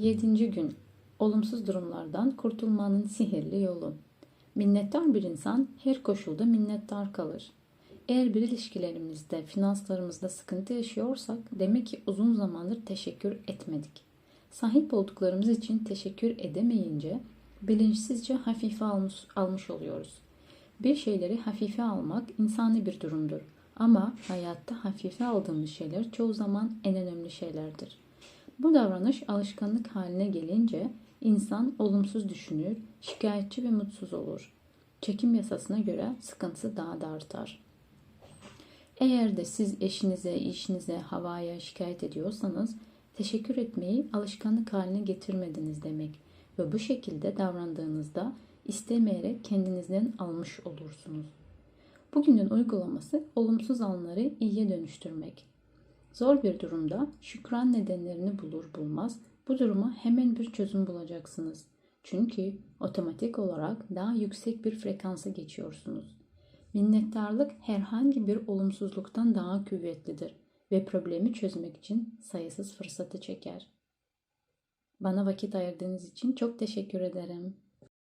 7. gün Olumsuz durumlardan kurtulmanın sihirli yolu. Minnettar bir insan her koşulda minnettar kalır. Eğer bir ilişkilerimizde, finanslarımızda sıkıntı yaşıyorsak demek ki uzun zamandır teşekkür etmedik. Sahip olduklarımız için teşekkür edemeyince bilinçsizce hafife almış, almış oluyoruz. Bir şeyleri hafife almak insani bir durumdur. Ama hayatta hafife aldığımız şeyler çoğu zaman en önemli şeylerdir. Bu davranış alışkanlık haline gelince insan olumsuz düşünür, şikayetçi ve mutsuz olur. Çekim yasasına göre sıkıntısı daha da artar. Eğer de siz eşinize, işinize, havaya şikayet ediyorsanız teşekkür etmeyi alışkanlık haline getirmediniz demek ve bu şekilde davrandığınızda istemeyerek kendinizden almış olursunuz. Bugünün uygulaması olumsuz anları iyiye dönüştürmek. Zor bir durumda şükran nedenlerini bulur bulmaz bu duruma hemen bir çözüm bulacaksınız. Çünkü otomatik olarak daha yüksek bir frekansa geçiyorsunuz. Minnettarlık herhangi bir olumsuzluktan daha kuvvetlidir ve problemi çözmek için sayısız fırsatı çeker. Bana vakit ayırdığınız için çok teşekkür ederim.